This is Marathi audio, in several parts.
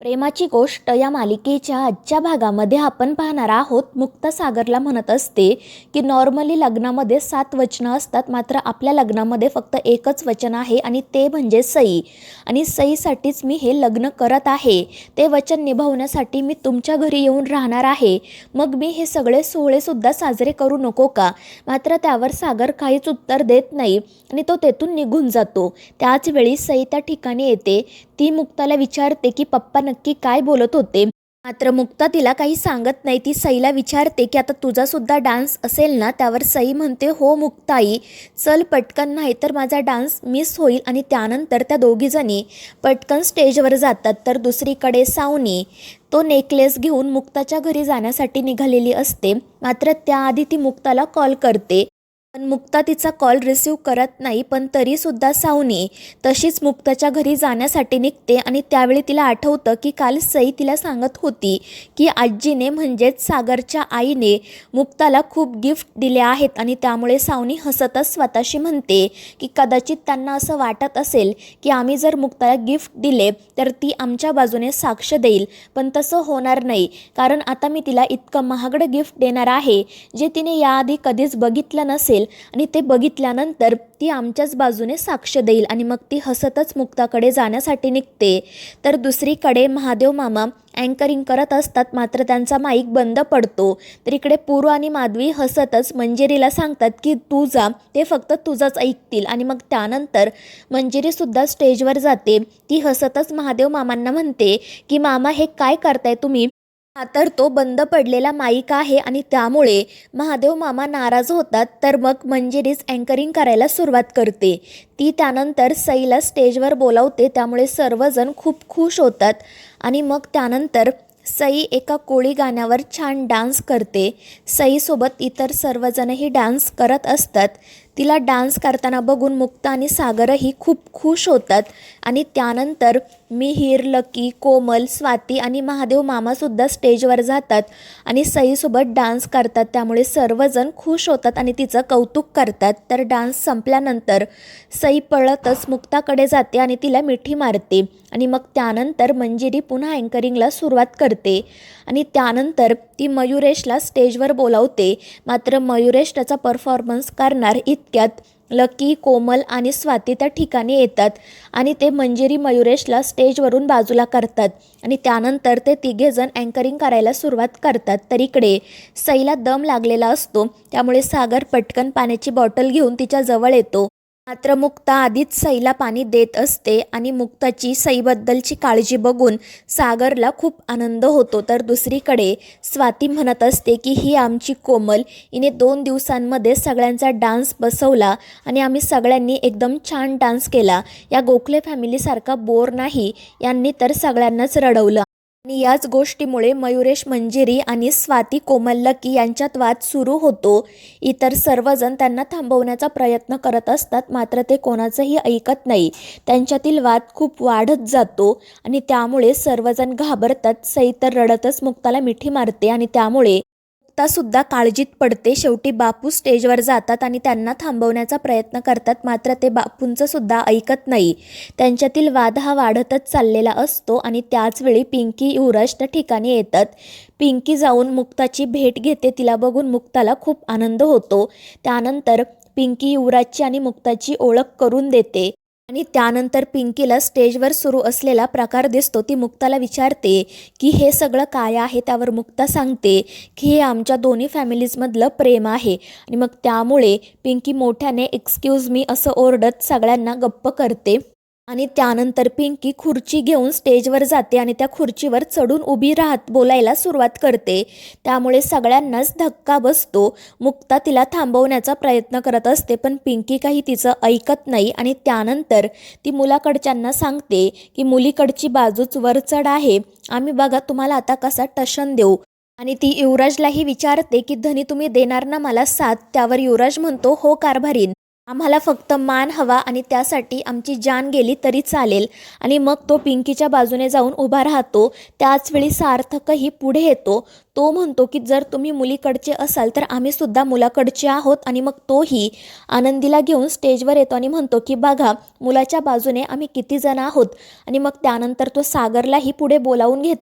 प्रेमाची गोष्ट या मालिकेच्या आजच्या भागामध्ये आपण पाहणार आहोत. मुक्ता सागरला म्हणत असते की नॉर्मली लग्नामध्ये सात वचनं असतात मात्र आपल्या लग्नामध्ये फक्त एकच वचन आहे आणि ते म्हणजे सई. आणि सईसाठीच मी हे लग्न करत आहे. ते वचन निभावण्यासाठी मी तुमच्या घरी येऊन राहणार आहे. मग मी हे सगळे सोहळेसुद्धा साजरे करू नको का? मात्र त्यावर सागर काहीच उत्तर देत नाही आणि तो तेथून निघून जातो. त्याच वेळी सई त्या ठिकाणी येते. ती मुक्ताला विचारते की पप्पा नक्की काय बोलत होते? मात्र मुक्ता तिला काही सांगत नाही. ती सईला विचारते की आता तुझासुद्धा डान्स असेल ना? त्यावर सई म्हणते हो मुक्ताई चल पटकन नाही तर माझा डान्स मिस होईल आणि त्यानंतर त्या दोघीजणी पटकन स्टेजवर जातात. तर दुसरीकडे सावनी तो नेकलेस घेऊन मुक्ताच्या घरी जाण्यासाठी निघालेली असते. मात्र त्याआधी ती मुक्ताला कॉल करते. पण मुक्ता तिचा कॉल रिसीव करत नाही पण तरीसुद्धा सावनी तशीच मुक्ताच्या घरी जाण्यासाठी निघते आणि त्यावेळी तिला आठवतं की काल सई तिला सांगत होती की आजीने म्हणजेच सागरच्या आईने मुक्ताला खूप गिफ्ट दिले आहेत आणि त्यामुळे सावनी हसतच स्वतःशी म्हणते की कदाचित त्यांना असं वाटत असेल की आम्ही जर मुक्ताला गिफ्ट दिले तर ती आमच्या बाजूने साक्ष देईल पण तसं होणार नाही. कारण आता मी तिला इतकं महागडं गिफ्ट देणार आहे जे तिने याआधी कधीच बघितलं नसेल. आणि ते बघितल्यानंतर ती आमच्याच बाजूने साक्ष देईल आणि मग ती हसतच मुक्ताकडे जाण्यासाठी निघते. तर दुसरीकडे महादेव मामा अँकरिंग करत असतात मात्र त्यांचा माईक बंद पडतो. तर इकडे पूर्व आणि माधवी हसतच मंजिरीला सांगतात की तू जा ते फक्त तुझंच ऐकतील. आणि मग त्यानंतर मंजिरीसुद्धा स्टेजवर जाते. ती हसतच महादेव मामांना म्हणते की मामा हे काय करताय तुम्ही? तर तो बंद पडलेला माईक आहे आणि त्यामुळे महादेव मामा नाराज होतात तर मग मंजिरीच अँकरिंग करायला सुरुवात करते. ती त्यानंतर सईला स्टेजवर बोलावते त्यामुळे सर्वजण खूप खुश होतात आणि मग त्यानंतर सई एका कोळी गाण्यावर छान डान्स करते. सईसोबत इतर सर्वजणही डान्स करत असतात. तिला डान्स करताना बघून मुक्ता आणि सागरही खूप खुश होतात. आणि त्यानंतर मिहीर लकी कोमल स्वाती आणि महादेव मामासुद्धा स्टेजवर जातात आणि सईसोबत डान्स करतात. त्यामुळे सर्वजण खुश होतात आणि तिचं कौतुक करतात. तर डान्स संपल्यानंतर सई पळतच मुक्ताकडे जाते आणि तिला मिठी मारते. आणि मग त्यानंतर मंजिरी पुन्हा अँकरिंगला सुरुवात करते. आणि त्यानंतर ती मयुरेशला स्टेजवर बोलावते. मात्र मयुरेश त्याचा परफॉर्मन्स करणार इतक्यात लकी कोमल आणि स्वाती त्या ठिकाणी येतात आणि ते मंजिरी मयुरेशला स्टेजवरून बाजूला करतात आणि त्यानंतर ते तिघेजण अँकरिंग करायला सुरुवात करतात तर इकडे सईला दम लागलेला असतो त्यामुळे सागर पटकन पाण्याची बॉटल घेऊन तिच्या जवळ येतो. मात्र मुक्ता आधीच सईला पाणी देत असते आणि मुक्ताची सईबद्दलची काळजी बघून सागरला खूप आनंद होतो. तर दुसरीकडे स्वाती म्हणत असते की ही आमची कोमल. हिने दोन दिवसांमध्ये सगळ्यांचा डान्स बसवला आणि आम्ही सगळ्यांनी एकदम छान डान्स केला. या गोखले फॅमिलीसारखा बोर नाही. यांनी तर सगळ्यांनाच रडवलं. आणि याच गोष्टीमुळे मयुरेश मंजिरी आणि स्वाती कोमल्लकी यांच्यात वाद सुरू होतो. इतर सर्वजण त्यांना थांबवण्याचा प्रयत्न करत असतात मात्र ते कोणाचंही ऐकत नाही. त्यांच्यातील वाद खूप वाढत जातो आणि त्यामुळे सर्वजण घाबरतात. सई तर रडतच मुक्ताला मिठी मारते आणि त्यामुळे मुक्तासुद्धा काळजीत पडते. शेवटी बापू स्टेजवर जातात आणि त्यांना थांबवण्याचा प्रयत्न करतात. मात्र ते बापूंचं सुद्धा ऐकत नाही. त्यांच्यातील वाद हा वाढतच चाललेला असतो आणि त्याचवेळी पिंकी युवराज त्या ठिकाणी येतात. पिंकी जाऊन मुक्ताची भेट घेते. तिला बघून मुक्ताला खूप आनंद होतो. त्यानंतर पिंकी युवराजची आणि मुक्ताची ओळख करून देते. आणि त्यानंतर पिंकीला स्टेजवर सुरू असलेला प्रकार दिसतो. ती मुक्ताला विचारते की हे सगळं काय आहे? त्यावर मुक्ता सांगते की हे आमच्या दोन्ही फॅमिलीजमधलं प्रेम आहे. आणि मग त्यामुळे पिंकी मोठ्याने एक्सक्यूज मी असं ओरडत सगळ्यांना गप्प करते. आणि त्यानंतर पिंकी खुर्ची घेऊन स्टेजवर जाते आणि त्या खुर्चीवर चढून उभी राहत बोलायला सुरुवात करते. त्यामुळे सगळ्यांनाच धक्का बसतो. मुक्ता तिला थांबवण्याचा प्रयत्न करत असते पण पिंकी काही तिचं ऐकत नाही आणि त्यानंतर ती मुलाकडच्यांना सांगते की मुलीकडची बाजूच वरचढ आहे. आम्ही बघा तुम्हाला आता कसा टशन देऊ. आणि ती युवराजलाही विचारते की धनी तुम्ही देणार ना मला साथ? त्यावर युवराज म्हणतो हो कारभारीन. आम्हाला फक्त मान हवा आणि त्यासाठी आमची जान गेली तरी चालेल. आणि मग तो पिंकीच्या बाजूने जाऊन उभा राहतो. त्याचवेळी सार्थकही पुढे येतो. तो म्हणतो की जर तुम्ही मुलीकडचे असाल तर आम्ही सुद्धा मुलाकडचे आहोत. आणि मग तोही आनंदीला घेऊन स्टेजवर येतो आणि म्हणतो की बघा मुलाच्या बाजूने आम्ही किती जण आहोत. आणि मग त्यानंतर तो सागरलाही पुढे बोलावून घेतो.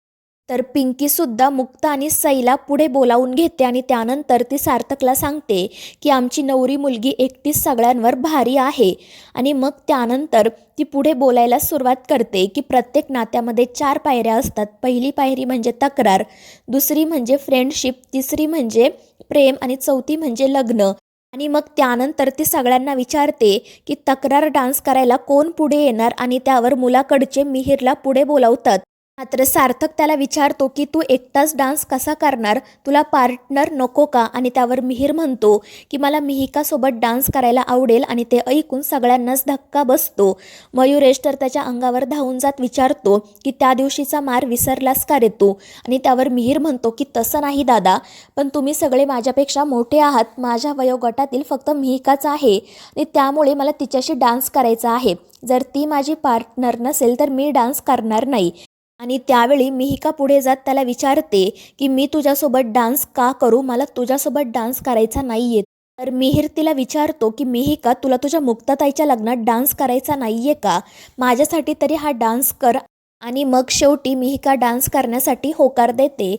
तर पिंकीसुद्धा मुक्त आणि सईला पुढे बोलावून घेते आणि त्यानंतर ती सार्थकला सांगते की आमची नवरी मुलगी एकटीच सगळ्यांवर भारी आहे. आणि मग त्यानंतर ती पुढे बोलायला सुरुवात करते की प्रत्येक नात्यामध्ये चार पायऱ्या असतात. पहिली पायरी म्हणजे तक्रार दुसरी म्हणजे फ्रेंडशिप तिसरी म्हणजे प्रेम आणि चौथी म्हणजे लग्न. आणि मग त्यानंतर ती सगळ्यांना विचारते की तक्रार डान्स करायला कोण पुढे येणार आणि त्यावर मुलाकडचे मिहीरला पुढे बोलावतात. मात्र सार्थक त्याला विचारतो की तू एकटाच डान्स कसा करणार? तुला पार्टनर नको का? आणि त्यावर मिहीर म्हणतो की मला मिहिकासोबत डान्स करायला आवडेल आणि ते ऐकून सगळ्यांनाच धक्का बसतो. मयुरेश तर त्याच्या अंगावर धावून जात विचारतो की त्या दिवशीचा मार विसरलास का रे तू? आणि त्यावर मिहीर म्हणतो की तसं नाही दादा पण तुम्ही सगळे माझ्यापेक्षा मोठे आहात. माझ्या वयोगटातील फक्त मिहिकाच आहे आणि त्यामुळे मला तिच्याशी डान्स करायचा आहे. जर ती माझी पार्टनर नसेल तर मी डान्स करणार नाही. आणि त्यावेळी मिहिका पुढे जात त्याला विचारते की मी तुझ्यासोबत डान्स का करू? मला तुझ्यासोबत डान्स करायचा नाही आहे तर मिहीर तिला विचारतो की मिहिका तुला तुझ्या मुक्ताताईच्या लग्नात डान्स करायचा नाही आहे का? माझ्यासाठी तरी हा डान्स कर. आणि मग शेवटी मिहिका डान्स करण्यासाठी होकार देते.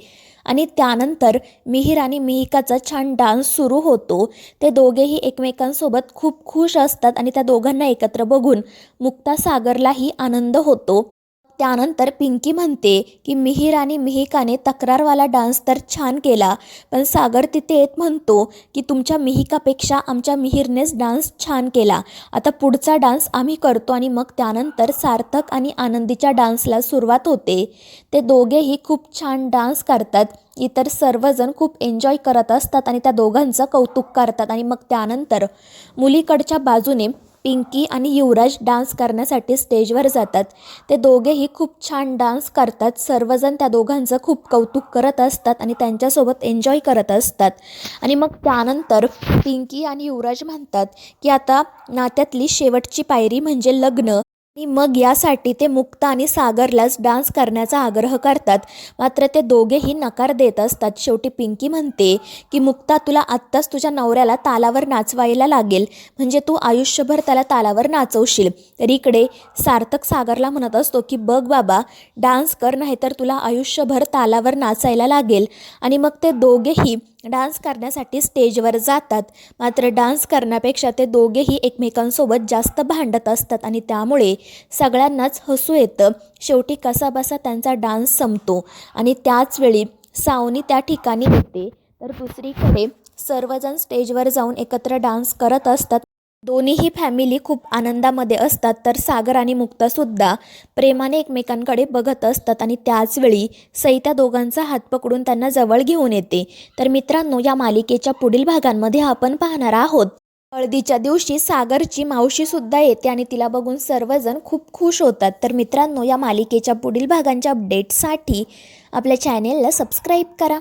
आणि त्यानंतर मिहीर आणि मिहिकाचा छान डान्स सुरू होतो. ते दोघेही एकमेकांसोबत खूप खुश असतात आणि त्या दोघांना एकत्र बघून मुक्ता सागरलाही आनंद होतो. त्यानंतर पिंकी म्हणते की मिहीर आणि मिहिकाने तक्रारवाला डान्स तर छान केला पण सागर तिथे येत म्हणतो की तुमच्या मिहिकापेक्षा आमच्या मिहीरनेच डान्स छान केला. आता पुढचा डान्स आम्ही करतो आणि मग त्यानंतर सार्थक आणि आनंदीच्या डान्सला सुरुवात होते. ते दोघेही खूप छान डान्स करतात. इतर सर्वजण खूप एन्जॉय करत असतात आणि त्या दोघांचं कौतुक करतात आणि मग त्यानंतर मुलीकडच्या बाजूने पिंकी आणि युवराज डान्स करण्यासाठी स्टेजवर जातात. ते दोघेही खूप छान डान्स करतात. सर्वजण त्या दोघांचं खूप कौतुक करत असतात आणि त्यांच्यासोबत एन्जॉय करत असतात. आणि मग त्यानंतर पिंकी आणि युवराज म्हणतात की आता नात्यातली शेवटची पायरी म्हणजे लग्न. आणि मग यासाठी ते मुक्ता आणि सागरलाच डान्स करण्याचा आग्रह करतात. मात्र ते दोघेही नकार देत असतात. शेवटी पिंकी म्हणते की मुक्ता तुला आत्ताच तुझ्या नवऱ्याला तालावर नाचवायला लागेल. म्हणजे तू आयुष्यभर त्याला तालावर नाचवशील. तर इकडे सार्थक सागरला म्हणत असतो की बघ बाबा डान्स कर नाहीतर तुला आयुष्यभर तालावर नाचायला लागेल. आणि मग ते दोघेही डान्स करण्यासाठी स्टेजवर जातात. मात्र डान्स करण्यापेक्षा ते दोघेही एकमेकांसोबत जास्त भांडत असतात आणि त्यामुळे सगळ्यांनाच हसू येतं. शेवटी कसाबसा त्यांचा डान्स संपतो. आणि त्याचवेळी सावनी त्या ठिकाणी येते. तर दुसरीकडे सर्वजण स्टेजवर जाऊन एकत्र डान्स करत असतात. दोन्हीही फॅमिली खूप आनंदामध्ये असतात. तर सागर आणि मुक्तासुद्धा प्रेमाने एकमेकांकडे बघत असतात. आणि त्याचवेळी सई त्या दोघांचा हात पकडून त्यांना जवळ घेऊन येते. तर मित्रांनो या मालिकेच्या पुढील भागांमध्ये आपण पाहणार आहोत. हळदीच्या दिवशी सागरची मावशीसुद्धा येते आणि तिला बघून सर्वजण खूप खुश होतात. तर मित्रांनो या मालिकेच्या पुढील भागांच्या अपडेटसाठी आपल्या चॅनेलला सबस्क्राईब करा.